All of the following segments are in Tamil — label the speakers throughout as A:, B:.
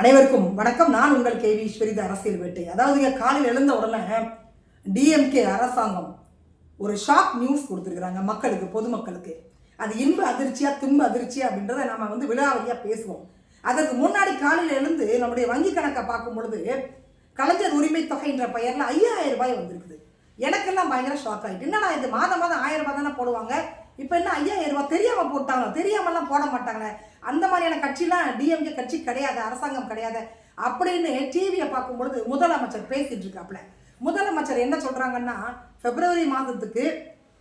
A: அனைவருக்கும் வணக்கம். நான் உங்கள் கேவி ஸ்வரித அரசியல் வேட்டை. அதாவது காலையில் எழுந்த உடனே டிஎம்கே அரசாங்கம் ஒரு ஷாக் நியூஸ் கொடுத்துருக்குறாங்க மக்களுக்கு பொதுமக்களுக்கு. அது இன்ப அதிர்ச்சியா துன்ப அதிர்ச்சியா அப்படின்றத நம்ம வந்து விழாவரியா பேசுவோம். அதற்கு முன்னாடி காலையில் எழுந்து நம்முடைய வங்கி கணக்கை பார்க்கும் பொழுது கலைஞர் உரிமை தொகைன்ற பெயரில் ஐயாயிரம் ரூபாய் வந்திருக்குது. எனக்கெல்லாம் பயங்கர ஷாக் ஆகிட்டு என்னடா இது? மாதம் மாதம் ஆயிரம் ரூபாய் தானே போடுவாங்க? இப்போ என்ன ஐயாயிரம் ரூபாய் தெரியாமல் போட்டாங்க? தெரியாமலாம் போட மாட்டாங்களே. அந்த மாதிரியான கட்சிலாம் டிஎம்கே கட்சி கிடையாது அரசாங்கம் கிடையாது அப்படின்னு டிவியை பார்க்கும் பொழுது முதலமைச்சர் பேசிட்டு இருக்காப்புல. முதலமைச்சர் என்ன சொல்கிறாங்கன்னா பிப்ரவரி மாதத்துக்கு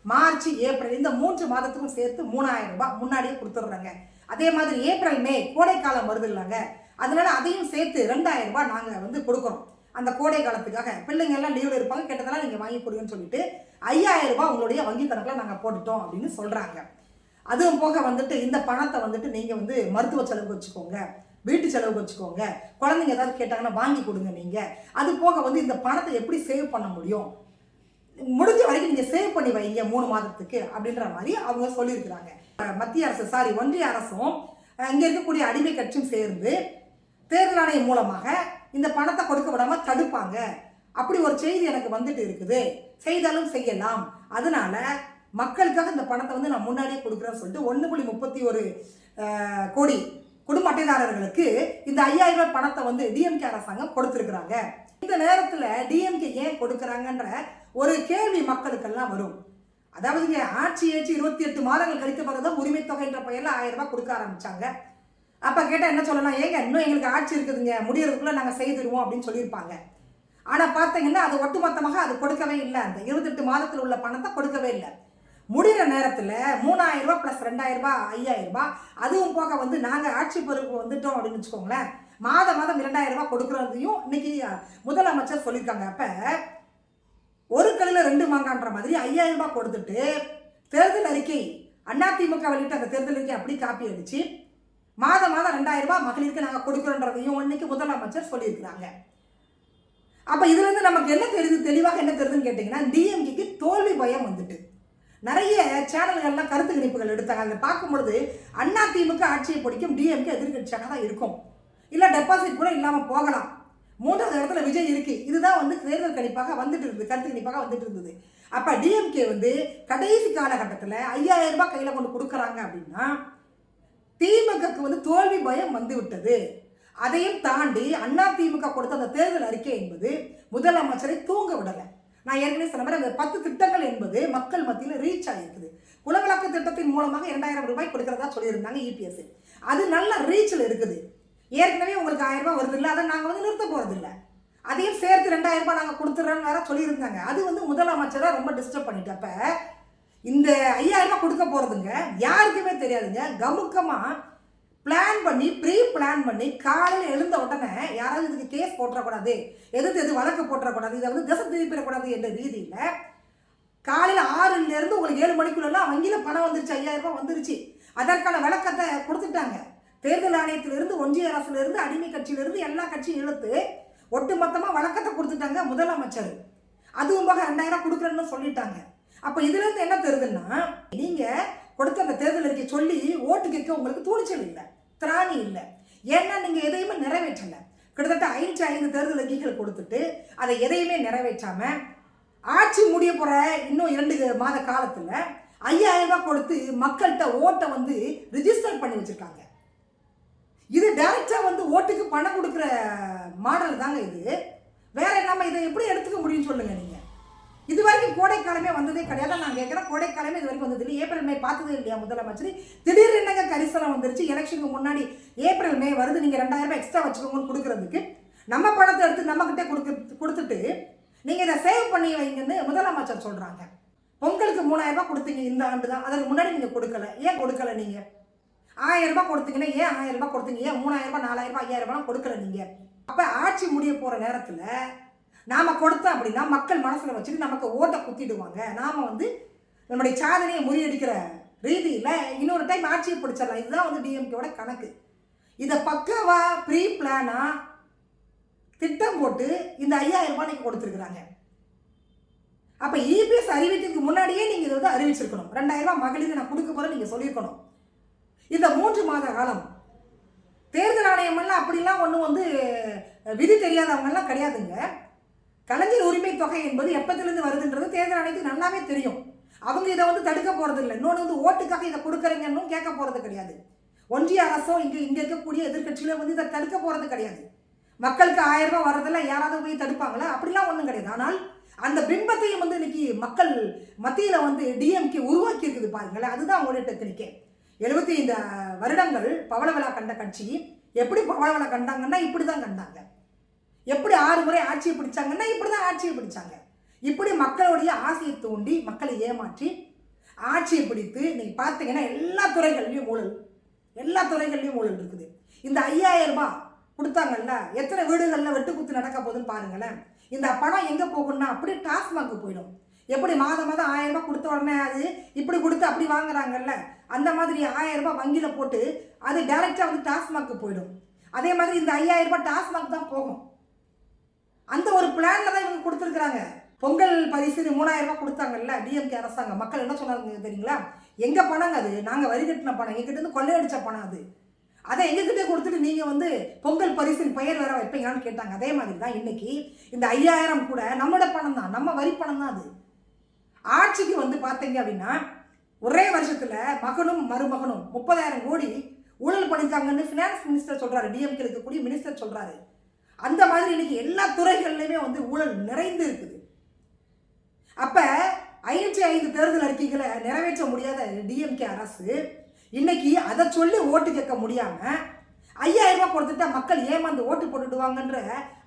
A: மார்ச் ஏப்ரல் இந்த மூன்று மாதத்துக்கும் சேர்த்து மூணாயிரம் ரூபாய் முன்னாடியே கொடுத்துட்றாங்க அதே மாதிரி ஏப்ரல் மே கோடைக்காலம் வருது இல்லைங்க அதனால அதையும் சேர்த்து ரெண்டாயிரம் ரூபாய் நாங்கள் வந்து கொடுக்குறோம். அந்த கோடை காலத்துக்காக. பிள்ளைங்க எல்லாம் லீவில் இருப்பாங்க கெட்டதெல்லாம் நீங்கள் வாங்கி கொடுங்கன்னு சொல்லிட்டு ஐயாயிரம் ரூபாய் உங்களுடைய வங்கி கணக்கில் நாங்கள் போட்டுட்டோம் அப்படின்னு சொல்கிறாங்க அதுவும் போக வந்துட்டு இந்த பணத்தை வந்துட்டு நீங்கள் வந்து மருத்துவ செலவுக்கு வச்சுக்கோங்க. வீட்டு செலவுக்கு வச்சுக்கோங்க. குழந்தைங்க ஏதாவது கேட்டாங்கன்னா வாங்கி கொடுங்க நீங்கள் அது போக வந்து இந்த பணத்தை எப்படி சேவ் பண்ண முடியும்? முடிஞ்ச வரைக்கும் நீங்கள் சேவ் பண்ணி வைங்க மூணு மாதத்துக்கு அப்படின்ற மாதிரி அவங்க சொல்லியிருக்கிறாங்க. மத்திய அரசு சாரி ஒன்றிய அரசும் இங்கே இருக்கக்கூடிய அடிமை கட்சியும் சேர்ந்து தேர்தல் ஆணையம் மூலமாக இந்த பணத்தை கொடுக்க விடாமல் தடுப்பாங்க. அப்படி ஒரு செய்தி எனக்கு வந்துட்டு இருக்குது. செய்தாலும் செய்யலாம். அதனால மக்களுக்காக இந்த பணத்தை வந்து நான் முன்னாடியே கொடுக்குறேன்னு சொல்லிட்டு ஒன்று புள்ளி முப்பத்தி ஒரு கோடி குடும்ப அட்டைதாரர்களுக்கு இந்த ஐயாயிரம் ரூபாய் பணத்தை வந்து டிஎம்கே அரசாங்கம் கொடுத்துருக்குறாங்க. இந்த நேரத்தில் டிஎம்கே ஏன் கொடுக்குறாங்கன்ற ஒரு கேள்வி மக்களுக்கெல்லாம் வரும். அதாவதுங்க ஆட்சி ஏற்றி இருபத்தி எட்டு மாதங்கள் கழித்த பிறகுதான் உரிமை தொகைன்ற பெயரில் ஆயிரம் ரூபாய் கொடுக்க ஆரம்பிச்சாங்க. அப்போ கேட்டால் என்ன சொல்லலாம்? ஏங்க இன்னும் எங்களுக்கு ஆட்சி இருக்குதுங்க. முடியறதுக்குள்ளே நாங்கள் செய்திருவோம் அப்படின்னு சொல்லியிருப்பாங்க. ஆனால் பார்த்தீங்கன்னா அது ஒட்டுமொத்தமாக அது கொடுக்கவே இல்லை. அந்த இருபத்தெட்டு மாதத்தில் உள்ள பணத்தை கொடுக்கவே இல்லை. முடிகிற நேரத்தில் மூணாயிரம் ப்ளஸ் ரெண்டாயிரம் ரூபாய் ஐயாயிரம் அதுவும் போக வந்து நாங்கள் ஆட்சி பொறுப்பு வந்துட்டோம் அப்படின்னு வச்சுக்கோங்களேன். மாதம் மாதம் இரண்டாயிரம் ரூபாய் கொடுக்குறதையும் இன்னைக்கு முதலமைச்சர் சொல்லியிருக்காங்க. அப்போ ஒரு கல்லில் ரெண்டு மாங்கான்ற மாதிரி ஐயாயிரம் ரூபாய் கொடுத்துட்டு தேர்தல் அறிக்கை அதிமுக வெளியிட்ட அந்த தேர்தல் அறிக்கை அப்படி காப்பி அடிச்சு மாதம் மாதம் ரெண்டாயிரம் ரூபாய் மகளிருக்கு நாங்கள் கொடுக்குறோன்றதையும் இன்னைக்கு முதலமைச்சர் சொல்லியிருக்கிறாங்க. அப்போ இதுலேருந்து நமக்கு என்ன தெரியுது தெளிவாக என்ன தெரியுதுன்னு கேட்டிங்கன்னா டிஎம்கேக்கு தோல்வி பயம் வந்துட்டு. நிறைய சேனல்கள்லாம் கருத்து கணிப்புகள் எடுத்தாங்க. அதை பார்க்கும் பொழுது அண்ணா திமுக ஆட்சியை பிடிக்கும் டிஎம்கே எதிர்கட்சியாக தான் இருக்கும். இல்லை டெபாசிட் கூட இல்லாமல் போகலாம். மூன்றாவது இடத்துல விஜய் இருக்கு. இதுதான் வந்து தேர்தல் கணிப்பாக வந்துட்டு இருந்தது கருத்து கணிப்பாக வந்துட்டு இருந்தது. அப்போ டிஎம்கே வந்து கடைசி காலகட்டத்தில் ஐயாயிரம் ரூபாய் கையில் கொண்டு கொடுக்குறாங்க அப்படின்னா திமுகக்கு வந்து தோல்வி பயம் வந்து விட்டது. அதையும் தாண்டி அண்ணா திமுக கொடுத்த அந்த தேர்தல் அறிக்கை என்பது முதலமைச்சரை தூங்க விடலை. நான் ஏற்கனவே சொன்ன மாதிரி அந்த பத்து திட்டங்கள் என்பது மக்கள் மத்தியில் ரீச் ஆகிருக்குது குலவிளக்கு திட்டத்தின் மூலமாக இரண்டாயிரம் ரூபாய் கொடுக்கறதா சொல்லியிருந்தாங்க இபிஎஸ் அது நல்ல ரீச்சில் இருக்குது. ஏற்கனவே உங்களுக்கு ஆயிரம் ரூபாய் வருது இல்லை அதை நாங்கள் வந்து நிறுத்த போகிறது இல்லை. அதையும் சேர்த்து ரெண்டாயிரம் ரூபாய் நாங்கள் கொடுத்துட்றோன்னு வேற சொல்லியிருந்தாங்க. அது வந்து முதலமைச்சராக ரொம்ப டிஸ்டர்ப் பண்ணிட்டப்ப இந்த ஐயாயிரம் ரூபாய் கொடுக்க போகிறதுங்க யாருக்குமே தெரியாதுங்க. கமுக்கமாக பிளான் பண்ணி ப்ரீ பிளான் பண்ணி காலையில் எழுந்த உடனே யாராவது இதுக்கு கேஸ் போட்டுறக்கூடாது எதிர்த்து எது வழக்கு போட்டுறக்கூடாது இதை வந்து திசை திருப்பிடக்கூடாது என்ற ரீதியில் காலையில் ஆறுலேருந்து உங்களுக்கு ஏழு மணிக்குள்ளலாம் வங்கியில் பணம் வந்துருச்சு ஐயாயிரம் ரூபாய் வந்துருச்சு. அதற்கான விளக்கத்தை கொடுத்துட்டாங்க. தேர்தல் ஆணையத்திலிருந்து ஒன்றிய அரசுலேருந்து அடிமை கட்சியிலிருந்து எல்லா கட்சியும் இழுத்து ஒட்டுமொத்தமாக வழக்கத்தை கொடுத்துட்டாங்க முதலமைச்சர். அதுவும் போக ரெண்டாயிரம் கொடுக்குறேன்னு சொல்லிட்டாங்க. அப்போ இதுலேருந்து என்ன தெரியுதுன்னா நீங்கள் கொடுத்து அந்த தேர்தல் அறிக்கை சொல்லி ஓட்டு கேட்க உங்களுக்கு துணிச்சல் இல்லை திராணி இல்லை. ஏன்னா நீங்கள் எதையுமே நிறைவேற்றலை. கிட்டத்தட்ட ஐந்து ஐந்து தேர்தல் அறிக்கைகள் கொடுத்துட்டு அதை எதையுமே நிறைவேற்றாமல் ஆட்சி முடிய போகிற இன்னும் இரண்டு மாத காலத்தில் ஐயாயிரம் ரூபாய் கொடுத்து மக்கள்கிட்ட ஓட்டை வந்து ரிஜிஸ்டர் பண்ணி வச்சுருக்காங்க. இது டைரக்டா வந்து ஓட்டுக்கு பணம் கொடுக்குற மாடல் தாங்க இது. வேற நம்ம இதை எப்படி எடுத்துக்க முடியும்னு சொல்லுங்கள் நீங்கள் இது வரைக்கும் கோடைக்காலமே வந்ததே கிடையாது. நான் கேட்குறேன். கோடைக்காலமே இது வரைக்கும் வந்தது இல்லை. ஏப்ரல் மே பார்த்ததே இல்லையா முதலமைச்சர் திடீர்னு என்னங்க கரிசனம் வந்துருச்சு? எலெக்ஷனுக்கு முன்னாடி ஏப்ரல் மே வருது. நீங்கள் ரெண்டாயிரம் ரூபாய் எக்ஸ்ட்ரா வச்சுக்கோங்கன்னு கொடுக்குறதுக்கு நம்ம பணத்தை எடுத்து நம்மக்கிட்டே கொடுக்க கொடுத்துட்டு நீங்கள் இதை சேவ் பண்ணி வைங்கன்னு முதலமைச்சர் சொல்கிறாங்க பொங்கலுக்கு மூணாயிரம் ரூபாய் கொடுத்தீங்க இந்த ஆண்டு தான். அதற்கு முன்னாடி நீங்கள் கொடுக்கல. ஏன் கொடுக்கல நீங்கள் ஆயிரம் ரூபாய் கொடுத்தீங்கன்னா ஏன் ஆயிரம் ரூபாய் கொடுத்தீங்க? ஏன் மூணாயிரம் ரூபாய் நாலாயிரம் ரூபாய் ஐயாயிரம் ரூபாய் கொடுக்கல நீங்கள் அப்போ ஆட்சி முடிய போகிற நேரத்தில் நாம் கொடுத்தோம் அப்படின்னா மக்கள் மனசில் வச்சுட்டு நமக்கு ஓட்டை குத்திடுவாங்க. நாம் வந்து நம்முடைய சாதனையை முறியடிக்கிற ரீதியில் இன்னொரு டைம் ஆட்சியை பிடிச்சிடலாம். இதுதான் வந்து டிஎம்கேவோட கணக்கு. இதை பக்காவா ப்ரீ பிளானாக திட்டம் போட்டு இந்த ஐயாயிரம் ரூபாய் நீங்கள் கொடுத்துருக்குறாங்க. அப்போ இபிஎஸ் அறிவிக்கிறதுக்கு முன்னாடியே நீங்கள் இதை வந்து அறிவிச்சிருக்கணும். ரெண்டாயிரம் ரூபாய் மகளிருக்கு நான் கொடுக்க போகிறேன் நீங்கள் சொல்லியிருக்கணும். இந்த மூன்று மாத காலம் தேர்தல் ஆணையம் எல்லாம் அப்படிலாம் ஒன்றும் வந்து விதி தெரியாதவங்கெல்லாம் கிடையாதுங்க. கலைஞர் உரிமை தொகை என்பது எப்பத்திலிருந்து வருதுன்றது தேர்தல் ஆணையத்துக்கு நல்லாவே தெரியும். அவங்க இதை வந்து தடுக்க போகிறது இல்லை இன்னொன்று வந்து ஓட்டுக்காக இதை கொடுக்குறீங்கன்னு கேட்க போகிறது கிடையாது. ஒன்றிய அரசோ இங்கே இங்கே இருக்கக்கூடிய எதிர்க்கட்சியில வந்து இதை தடுக்க போகிறது கிடையாது. மக்களுக்கு ஆயிரம் ரூபாய் வர்றதெல்லாம் யாராவது போய் தடுப்பாங்களா? அப்படிலாம் ஒன்றும் கிடையாது. ஆனால் அந்த பிம்பத்தையும் வந்து இன்னைக்கு மக்கள் மத்தியில் வந்து டிஎம்கே உருவாக்கி இருக்குது பாருங்களேன். அதுதான் அவங்களுடைய டெக்னிக்கே எழுபத்தி ஐந்து வருடங்கள் பவள விழா கண்ட கட்சி எப்படி பவள விழா கண்டாங்கன்னா இப்படி தான் கண்டாங்க. எப்படி ஆறு முறை ஆட்சியை பிடிச்சாங்கன்னா இப்படி தான் ஆட்சியை பிடிச்சாங்க. இப்படி மக்களுடைய ஆசையை தூண்டி மக்களை ஏமாற்றி ஆட்சியை பிடித்து நீங்கள் பார்த்தீங்கன்னா எல்லா துறைகள்லையும் ஊழல். எல்லா துறைகள்லையும் ஊழல் இருக்குது. இந்த ஐயாயிரம் ரூபாய் கொடுத்தாங்கல்ல எத்தனை வீடுகளில் வெட்டுக்குத்து நடக்க போகுதுன்னு பாருங்களேன். இந்த பணம் எங்கே போகணும்னா அப்படியே டாஸ்மாக்கு போயிடும். எப்படி மாதம் மாதம் ஆயிரம் ரூபாய் கொடுத்த உடனே அது இப்படி கொடுத்து அப்படி வாங்குறாங்கல்ல அந்த மாதிரி ஆயிரம் ரூபாய் வங்கியில் போட்டு அது டைரெக்டாக வந்து டாஸ்மாக்கு போயிடும். அதே மாதிரி இந்த ஐயாயிரம் ரூபாய் டாஸ்மாக் தான் போகும். பிளான்ல தான் இவங்க கொடுத்துருக்குறாங்க. பொங்கல் பரிசு மூணாயிரம் ரூபாய் கொடுத்தாங்கல்ல டிஎம்கே அரசாங்கம். மக்கள் என்ன சொன்னாங்க தெரியுங்களா? எங்க பணங்க அது? நாங்க வரி கட்டின பணம். எங்ககிட்ட இருந்து கொள்ளையடிச்ச பணம் அது. அதை எங்ககிட்ட கொடுத்துட்டு நீங்க வந்து பொங்கல் பரிசின் பெயர் வேற வைப்பீங்களான்னு கேட்டாங்க. அதே மாதிரி தான் இன்னைக்கு இந்த ஐயாயிரம் கூட நம்மளோட பணம் தான். நம்ம வரி பணம் தான் அது. ஆட்சிக்கு வந்து பார்த்தீங்க அப்படின்னா ஒரே வருஷத்துல மகனும் மருமகனும் முப்பதாயிரம் கோடி ஊழல் பண்ணிருக்காங்கன்னு ஃபினான்ஸ் மினிஸ்டர் சொல்றாரு. டிஎம்கே இருக்கக்கூடிய மினிஸ்டர் சொல்றாரு. அந்த மாதிரி இன்றைக்கி எல்லா துறைகள்லையுமே வந்து ஊழல் நிறைந்து இருக்குது. அப்போ ஐநூற்றி ஐந்து தேர்தல் அறிக்கைகளை நிறைவேற்ற முடியாத டிஎம்கே அரசு இன்னைக்கு அதை சொல்லி ஓட்டு கேட்க முடியாமல் ஐயாயிரம் ரூபாய் கொடுத்துட்டா மக்கள் ஏமாந்து ஓட்டு போட்டுடுவாங்கன்ற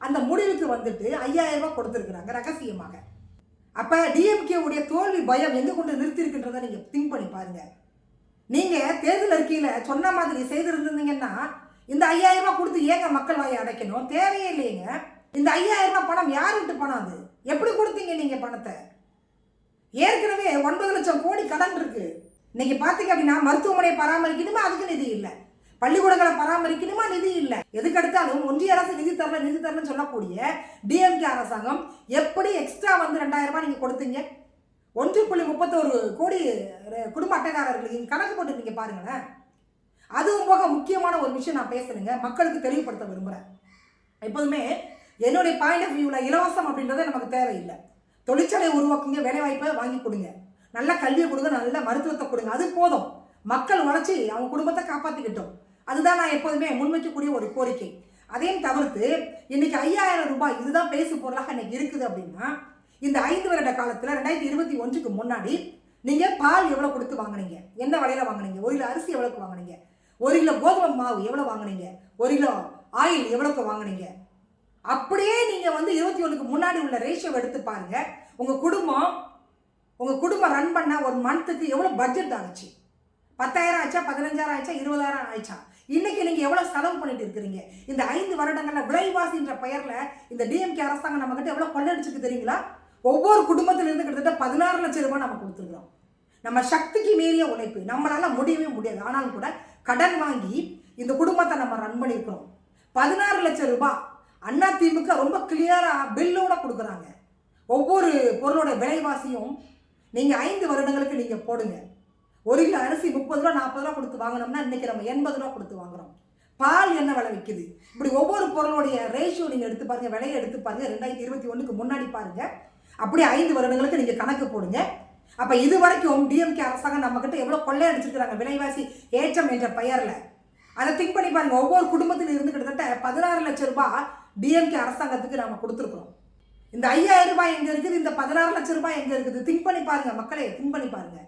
A: அந்த முடிவுக்கு வந்துட்டு ஐயாயிரம் ரூபாய் கொடுத்துருக்குறாங்க ரகசியமாக. அப்போ டிஎம்கே உடைய தோல்வி பயம் எங்கே கொண்டு நிறுத்திருக்குன்றதை நீங்கள் திங்க் பண்ணி பாருங்கள் நீங்கள் தேர்தல் அறிக்கையில் சொன்ன மாதிரி செய்திருந்தீங்கன்னா இந்த ஐயாயிரம் ரூபாய் கொடுத்து ஏங்க மக்கள் வாயை அடைக்கணும்? தேவையே இல்லையேங்க இந்த ஐயாயிரம் ரூபாய் பணம் யாருக்கிட்ட பணம் அது? எப்படி கொடுத்தீங்க நீங்க பணத்தை? ஏற்கனவே ஒன்பது லட்சம் கோடி கடன் இருக்கு. இன்னைக்கு பாத்தீங்க அப்படின்னா மருத்துவமனையை பராமரிக்கணுமா? அதுக்கு நிதி இல்லை. பள்ளிக்கூடங்களை பராமரிக்கணுமா? நிதி இல்லை. எதுக்கு எடுத்தாலும் ஒன்றிய அரசு நிதி தரல நிதி தரலன்னு சொல்லக்கூடிய டிஎம்கே அரசாங்கம் எப்படி எக்ஸ்ட்ரா வந்து ரெண்டாயிரம் ரூபாய் நீங்க கொடுத்தீங்க? ஒன்று புள்ளி முப்பத்தோரு கோடி குடும்ப அட்டைதாரர்களுக்கு கணக்கு போட்டு நீங்க பாருங்களேன். அதுவும் போக முக்கியமான ஒரு விஷயம் நான் பேசுறேங்க மக்களுக்கு தெளிவுபடுத்த விரும்புகிறேன் எப்போதுமே என்னுடைய பாயிண்ட் ஆஃப் வியூவில் இலவசம் அப்படின்றது நமக்கு தேவையில்லை. தொழிற்சாலை உருவாக்குங்க வேலைவாய்ப்பை வாங்கி கொடுங்க. நல்ல கல்வியை கொடுங்க நல்ல மருத்துவத்தை கொடுங்க. அது போதும். மக்கள் வளர்ச்சி அவங்க குடும்பத்தை காப்பாற்றிக்கிட்டோம் அதுதான் நான் எப்போதுமே முன்வைக்கக்கூடிய ஒரு கோரிக்கை. அதையும் தவிர்த்து இன்னைக்கு ஐயாயிரம் ரூபாய் இதுதான் பேசு பொருளாக இன்னைக்கு இருக்குது அப்படின்னா இந்த ஐந்து வருட காலத்தில் ரெண்டாயிரத்தி இருபத்தி ஒன்றுக்கு முன்னாடி நீங்கள் பால் எவ்வளோ கொடுத்து வாங்குனீங்க? என்ன விலையில் வாங்குனீங்க? ஒரு கிலோ அரிசி எவ்வளோக்கு வாங்குனீங்க? ஒரு கிலோ கோதுமை மாவு எவ்வளோ வாங்குனீங்க? ஒரு கிலோ ஆயில் எவ்வளோக்கு வாங்குனீங்க? அப்படியே நீங்கள் வந்து இருபத்தி ஒன்றுக்கு முன்னாடி உள்ள ரேஷியோ எடுத்து பாருங்க. உங்கள் குடும்பம் உங்கள் குடும்பம் ரன் பண்ண ஒரு மந்த்துக்கு எவ்வளோ பட்ஜெட் ஆச்சு? பத்தாயிரம் ஆச்சா பதினஞ்சாயிரம் ஆச்சா இருபதாயிரம் ஆயிடுச்சா? இன்றைக்கி நீங்கள் எவ்வளோ செலவு பண்ணிட்டு இருக்கிறீங்க? இந்த ஐந்து வருடங்களில் விலைவாசின்ற பெயரில் இந்த டிஎம்கே அரசாங்கம் நம்மக்கிட்ட எவ்வளோ கொள்ளடிச்சிருக்கு தெரியுங்களா? ஒவ்வொரு குடும்பத்திலிருந்து கிட்டத்தட்ட பதினாறு லட்சம் ரூபாய் நம்ம கொடுத்துருக்குறோம். நம்ம சக்திக்கு மீறிய உழைப்பு. நம்மளால் முடியவே முடியாது. ஆனாலும் கூட கடன் வாங்கி இந்த குடும்பத்தை நம்ம ரன் பண்ணியிருக்கிறோம். பதினாறு லட்சம் ரூபாய் அண்ணா திமுக ரொம்ப கிளியராக பில்லோட கொடுக்குறாங்க. ஒவ்வொரு பொருளோட விலைவாசியும் நீங்கள் ஐந்து வருடங்களுக்கு நீங்கள் போடுங்க. ஒரு கிலோ அரிசி முப்பது ரூபா நாற்பது ரூபா கொடுத்து வாங்கினோம்னா இன்றைக்கி நம்ம எண்பது ரூபா கொடுத்து வாங்குறோம். பால் என்ன விலை விற்குது இப்படி ஒவ்வொரு பொருளுடைய ரேஷியோ நீங்கள் எடுத்து பாருங்கள் விலையை எடுத்து பாருங்கள் ரெண்டாயிரத்தி இருபத்தி ஒன்றுக்கு முன்னாடி பாருங்கள் அப்படியே ஐந்து வருடங்களுக்கு நீங்கள் கணக்கு போடுங்க. அப்போ இது வரைக்கும் டிஎம்கே அரசாங்கம் நம்மக்கிட்ட எவ்வளோ கொள்ளையடிச்சிருக்கிறாங்க விலைவாசி ஏற்றம் என்ற பெயரில். அதை திங்க் பண்ணி பாருங்க. ஒவ்வொரு குடும்பத்தில் இருந்து கிட்டத்தட்ட பதினாறு லட்சம் ரூபாய் டிஎம்கே அரசாங்கத்துக்கு நம்ம கொடுத்துருக்குறோம். இந்த ஐயாயிரம் ரூபாய் எங்கே இருக்குது? இந்த பதினாறு லட்சம் ரூபாய் எங்கே இருக்குது? திங்க் பண்ணி பாருங்கள் மக்களே திங்க் பண்ணி பாருங்கள்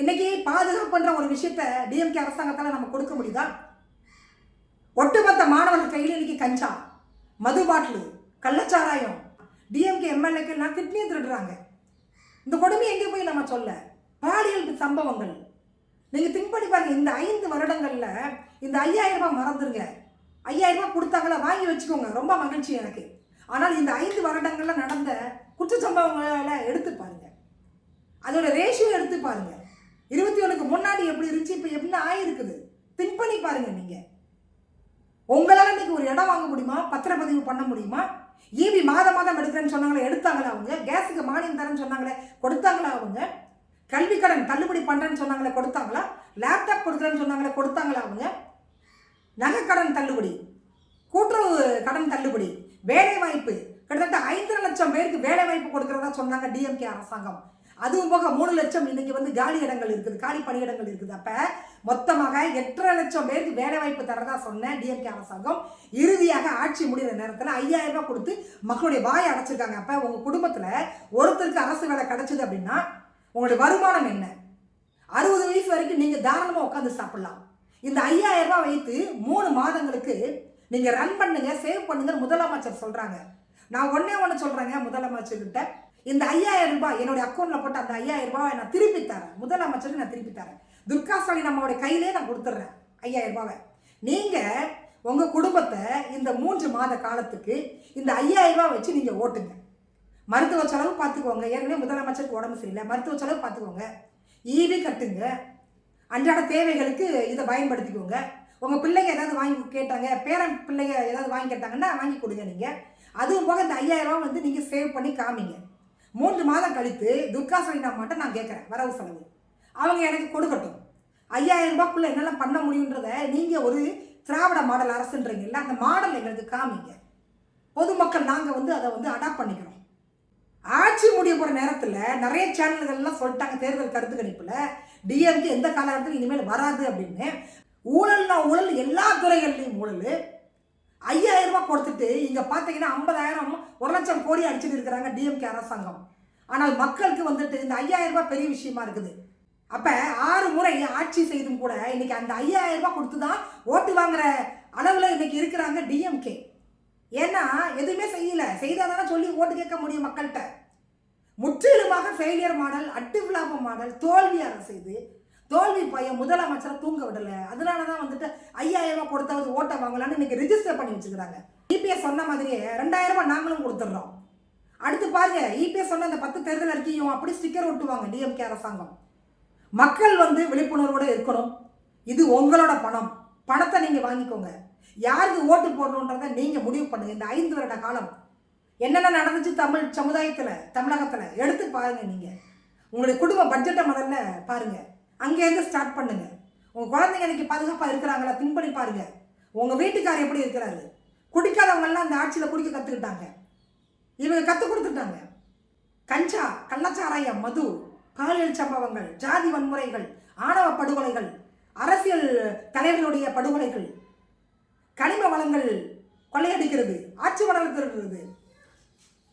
A: இன்னைக்கு பாதுகாப்பு பண்ணுற ஒரு விஷயத்த டிஎம்கே அரசாங்கத்தால் நம்ம கொடுக்க முடியுதா? ஒட்டுமொத்த மாணவர்கள் கையில் இன்னைக்கு கஞ்சா மது பாட்டில் கள்ளச்சாராயம். டிஎம்கே எம்எல்ஏக்கள்லாம் கிட்னியை திருடுறாங்க. இந்த கொடுமை எங்கே போய் நம்ம சொல்ல? பாலியல் சம்பவங்கள். நீங்கள் திங்க் பண்ணி பாருங்க இந்த ஐந்து வருடங்களில் இந்த ஐயாயிரம் ரூபாய் மறந்துருங்க. ஐயாயிரம் ரூபாய் கொடுத்தாங்களா? வாங்கி வச்சுக்கோங்க. ரொம்ப மகிழ்ச்சி எனக்கு. ஆனால் இந்த ஐந்து வருடங்களில் நடந்த குற்ற சம்பவங்களை எடுத்து பாருங்க. அதோட ரேஷியோ எடுத்து பாருங்க. இருபத்தி ஒன்றுக்கு முன்னாடி எப்படி இருந்துச்சு இப்போ எப்படி ஆயிருக்குது? திங்க் பண்ணி பாருங்க நீங்கள் உங்களால் இன்னைக்கு ஒரு இடம் வாங்க முடியுமா? பத்திரப்பதிவு பண்ண முடியுமா? ஈபி மாதம் மாதம் எடுக்கிறேன்னு சொன்னாங்களே எடுத்தாங்களா அவங்க? கேஸுக்கு மானியம் தரேன்னு சொன்னாங்களே கொடுத்தாங்களா அவங்க? கல்வி கடன் தள்ளுபடி பண்ணுறேன்னு சொன்னாங்களே கொடுத்தாங்களா? லேப்டாப் கொடுக்குறேன்னு சொன்னாங்களே கொடுத்தாங்களா அவங்க? நகை கடன் தள்ளுபடி கூட்டுறவு கடன் வேலை வாய்ப்பு. கிட்டத்தட்ட ஐந்து லட்சம் பேருக்கு வேலை வாய்ப்பு கொடுக்குறதா சொன்னாங்க டிஎம்கே அரசாங்கம். அதுவும் போக மூணு லட்சம் இன்னைக்கு வந்து காலி இடங்கள் இருக்குது காலி பணியிடங்கள் இருக்குது. அப்போ மொத்தமாக எட்டரை லட்சம் பேருக்கு வேலை வாய்ப்பு தரதா சொன்ன டிஎம்கே அரசாங்கம் இறுதியாக ஆட்சி முடிகிற நேரத்தில் ஐயாயிரம் ரூபாய் கொடுத்து மக்களுடைய வாயை அடைச்சிருக்காங்க. அப்போ உங்கள் குடும்பத்தில் ஒருத்தருக்கு அரசு வேலை கிடைச்சிது அப்படின்னா உங்களுடைய வருமானம் என்ன? அறுபது வயசு வரைக்கும் நீங்கள் தாராளமாக உட்காந்து சாப்பிடலாம். இந்த ஐயாயிரம் ரூபாய் வைத்து மூணு மாதங்களுக்கு நீங்கள் ரன் பண்ணுங்க சேவ் பண்ணுங்க முதலமைச்சர் சொல்கிறாங்க நான் ஒன்றே ஒன்று சொல்கிறேங்க முதலமைச்சர்கிட்ட இந்த ஐயாயிரம் ரூபாய் என்னுடைய அக்கௌண்ட்டில் போட்டு அந்த ஐயாயிரம் ரூபாய் நான் திருப்பி தரேன். முதலமைச்சருக்கு நான் திருப்பி தரேன். துர்கா ஸ்டாலின் அம்மாவோட கையிலே நான் கொடுத்துட்றேன். ஐயாயிரம் ரூபாவை. நீங்கள் உங்கள் குடும்பத்தை இந்த மூன்று மாத காலத்துக்கு இந்த ஐயாயிரம் ரூபா வச்சு நீங்கள் ஓட்டுங்க. மருத்துவ செலவு பார்த்துக்கோங்க. ஏற்கனவே முதலமைச்சருக்கு உடம்பு சரியில்லை. மருத்துவ செலவு பார்த்துக்கோங்க. ஈவி கட்டுங்க. அன்றாட தேவைகளுக்கு இதை பயன்படுத்திக்கோங்க. உங்கள் பிள்ளைங்க ஏதாவது வாங்கி கேட்டாங்க பேரன் பிள்ளைங்க ஏதாவது வாங்கி கேட்டாங்கன்னா வாங்கி கொடுங்க நீங்கள் அதுவும் போக இந்த ஐயாயிரம் வந்து நீங்கள் சேவ் பண்ணி காமிங்க. மூன்று மாதம் கழித்து துர்கா சலினா மட்டும் நான் கேட்குறேன். வரவு செலவு. அவங்க எனக்கு கொடுக்கட்டும். ஐயாயிரம் ரூபாய்க்குள்ள என்னெல்லாம் பண்ண முடியுன்றத நீங்கள் ஒரு திராவிட மாடல் அரசுன்றீங்கல்ல அந்த மாடல் எங்களுக்கு காமிங்க. பொதுமக்கள் நாங்கள் வந்து அதை வந்து அடாப்ட் பண்ணிக்கிறோம். ஆட்சி முடிய போகிற நேரத்தில் நிறைய சேனல்கள்லாம் சொல்லிட்டாங்க தேர்தல் கருத்து கணிப்பில். டிஎம்கே எந்த காலகட்டத்தில் இனிமேல் வராது அப்படின்னு. ஊழல்னா ஊழல் எல்லா துறைகள்லையும் ஊழல். ஐயாயிரம் ரூபாய் கொடுத்துட்டு இங்கே பார்த்தீங்கன்னா ஐம்பதாயிரம் ஒரு லட்சம் கோடி அடிச்சுட்டு இருக்கிறாங்க டிஎம்கே அரசாங்கம். ஆனால் மக்களுக்கு வந்துட்டு இந்த ஐயாயிரம் ரூபாய் பெரிய விஷயமா இருக்குது. அப்போ ஆறு முறை ஆட்சி செய்தும் கூட இன்னைக்கு அந்த ஐயாயிரம் ரூபாய் கொடுத்து தான் ஓட்டு வாங்குற அளவில் இன்னைக்கு இருக்கிறாங்க டிஎம்கே ஏன்னா எதுவுமே செய்யல. செய்தாதானே சொல்லி ஓட்டு கேட்க முடியும் மக்கள்கிட்ட. முற்றிலுமாக ஃபெயிலியர் மாடல் அட்டு விலாப மாடல் தோல்வி அரசு இது. தோல்வி பையன் முதலமைச்சரை தூங்க விடலை. அதனால தான் வந்துட்டு ஐயாயிரம் ரூபாய் கொடுத்தாவது ஓட்டை வாங்கலான்னு இன்னைக்கு ரிஜிஸ்டர் பண்ணி வச்சுக்கிறாங்க. இபிஎஸ் சொன்ன மாதிரியே ரெண்டாயிரம் ரூபாய் நாங்களும் கொடுத்துட்றோம். அடுத்து பாருங்க இபிஎஸ் சொன்ன அந்த பத்து தேர்தல் அறிக்கையும் அப்படி ஸ்டிக்கர் ஒட்டுவாங்க டிஎம்கே அரசாங்கம். மக்கள் வந்து விழிப்புணர்வோடு இருக்கணும். இது உங்களோட பணம். பணத்தை நீங்கள் வாங்கிக்கோங்க. யாருக்கு ஓட்டு போடணுன்றதை நீங்கள் முடிவு பண்ணுங்க. இந்த ஐந்து வருட காலம். என்னென்ன நடந்துச்சு தமிழ் சமுதாயத்தில் தமிழகத்தில்? எடுத்து பாருங்கள் நீங்கள் உங்களுடைய குடும்ப பட்ஜெட்டை முதல்ல பாருங்கள் அங்கேருந்து ஸ்டார்ட் பண்ணுங்கள் உங்கள் குழந்தைங்க இன்றைக்கி பாதுகாப்பாக இருக்கிறாங்களா? திங்க் பண்ணி பாருங்கள் உங்கள் வீட்டுக்கார் எப்படி இருக்கிறாரு? குடிக்காதவங்கெல்லாம் அந்த ஆட்சியில் குடிக்க கற்றுக்கிட்டாங்க இவங்க கற்றுக் கொடுத்துட்டாங்க. கஞ்சா கள்ளச்சாராயம் மது. பாலியல் சம்பவங்கள் ஜாதி வன்முறைகள் ஆணவ படுகொலைகள் அரசியல் தலைவர்களுடைய படுகொலைகள் கனிம வளங்கள் கொள்ளையடிக்கிறது ஆட்சி வளர்க்கிறது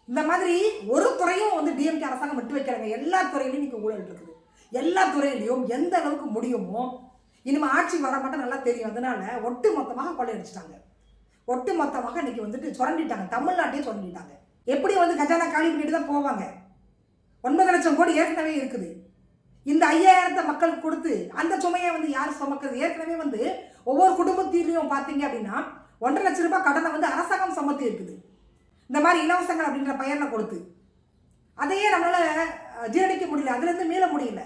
A: இந்த மாதிரி ஒரு துறையும் வந்து டிஎம்கே அரசாங்கம் விட்டு வைக்கிறாங்க எல்லா துறையிலையும் இன்னைக்கு ஊழல் இருக்குது. எல்லா துறையிலையும் எந்த அளவுக்கு முடியுமோ இனிமேல் ஆட்சி வர மட்டும் நல்லா தெரியும். அதனால ஒட்டு மொத்தமாக கொள்ளையடிச்சிட்டாங்க. ஒட்டு மொத்தமாக இன்னைக்கு வந்துட்டு சுரண்டிட்டாங்க. தமிழ்நாட்டையும் சுரண்டிட்டாங்க. எப்படி வந்து கஜானா காலி பண்ணிட்டு தான் போவாங்க. ஒன்பது லட்சம் கோடி ஏற்கனவே இருக்குது. இந்த ஐயாயிரத்தை மக்களுக்கு கொடுத்து அந்த சுமையை வந்து யார் சுமக்கிறது ஏற்கனவே வந்து ஒவ்வொரு குடும்பத்திலையும் பார்த்தீங்க அப்படின்னா ஒன்றரை லட்சம் ரூபாய் கடனை வந்து அரசாங்கம் சுமத்தி இருக்குது. இந்த மாதிரி இலவசங்கள் அப்படின்ற பெயரில் கொடுத்து. அதையே நம்மளால் ஜீரணிக்க முடியல. அதுலேருந்து மீள முடியல.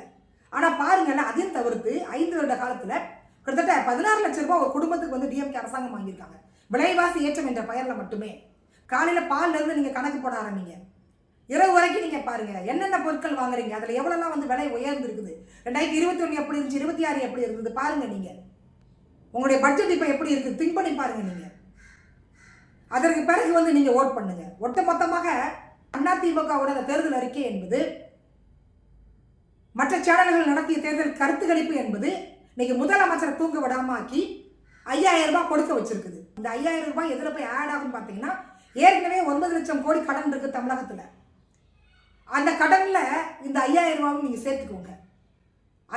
A: ஆனால் பாருங்கள் அதையும் தவிர்த்து ஐந்து வருட காலத்தில் கிட்டத்தட்ட பதினாறு லட்சம் ரூபாய் ஒரு குடும்பத்துக்கு வந்து டிஎம்கே அரசாங்கம் வாங்கியிருக்காங்க. விலைவாசி ஏற்றம் என்ற பெயரில் மட்டுமே. காலையில் பால்லேருந்து நீங்கள் கணக்கு போட ஆரம்பிங்க. இரவு வரைக்கும் நீங்கள் பாருங்கள் என்னென்ன பொருட்கள் வாங்குறீங்க? அதில் எவ்வளோலாம் வந்து விலை உயர்ந்துருக்குது? ரெண்டாயிரத்தி இருபத்தி ஒன்று எப்படி இருந்துச்சு? இருபத்தி ஆறு எப்படி இருந்தது? பாருங்கள் நீங்கள் உங்களுடைய பட்ஜெட் இப்போ எப்படி இருக்குது திங்க் பண்ணி பாருங்கள் நீங்கள் அதற்கு பிறகு வந்து நீங்கள் ஓட் ஒட்டு மொத்தமாக அதிமுகவோட அந்த தேர்தல் அறிக்கை என்பது மற்ற சேனல்கள் நடத்திய தேர்தல் கருத்து கணிப்பு என்பது இன்னைக்கு முதலமைச்சரை தூங்க விடாம ஆக்கி ஐயாயிரம் ரூபாய் கொடுக்க வச்சிருக்குது. இந்த ஐயாயிரம் ரூபாய் எதில் போய் ஆட் ஆகும் பார்த்தீங்கன்னா ஏற்கனவே ஒன்பது லட்சம் கோடி கடன் இருக்குது தமிழகத்தில். அந்த கடனில் இந்த ஐயாயிரம் ரூபாவும் நீங்கள் சேர்த்துக்கோங்க.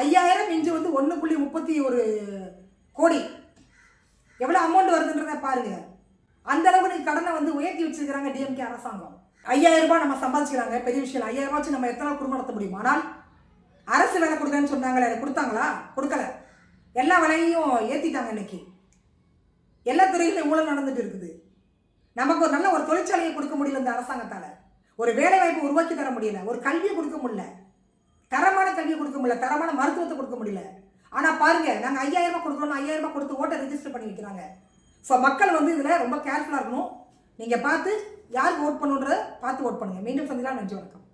A: ஐயாயிரம் இஞ்சி வந்து ஒன்று புள்ளி முப்பத்தி ஒரு கோடி. எவ்வளோ அமௌண்ட் வருதுன்றத பாருங்கள் அந்த அளவுக்கு கடனை வந்து உயர்த்தி வச்சிருக்கிறாங்க டிஎம்கே அரசாங்கம். ஐயாயிரம் ரூபாய் நம்ம சம்பாதிச்சுக்கிறாங்க பெரிய விஷயம் ஐயாயிரம் ரூபாய் வச்சு நம்ம எத்தனை குடும்பம் நடத்த முடியும்? ஆனால் அரசு வேலை கொடுக்குறேன்னு சொன்னாங்களே அதை கொடுத்தாங்களா? கொடுக்கல. எல்லா விலையும் ஏற்றிட்டாங்க இன்னைக்கு. எல்லா துறையிலும் ஊழல் நடந்துட்டு இருக்குது. நமக்கு ஒரு நல்ல ஒரு தொழிற்சாலையை கொடுக்க முடியல இந்த அரசாங்கத்தால். ஒரு வேலை வாய்ப்பு உருவாக்கி தர முடியல ஒரு கல்வியை கொடுக்க முடியல தரமான கல்வியை கொடுக்க முடியல தரமான மருத்துவத்தை கொடுக்க முடியல. ஆனால் பாருங்க நாங்கள் ஐயாயிரம் ரூபாய் கொடுக்குறோம் ஐயாயிரம் ரூபாய் கொடுத்து ஓட்டை ரெஜிஸ்டர் பண்ணி வைக்கிறாங்க. ஸோ மக்கள் வந்து இதில் ரொம்ப கேர்ஃபுல்லாக இருக்கணும். நீங்கள் பார்த்து யாருக்கு ஓட் பண்ணுன்றதை பார்த்து ஓட் பண்ணுங்கள் மீண்டும் சந்திக்கலாம். நன்றி வணக்கம்.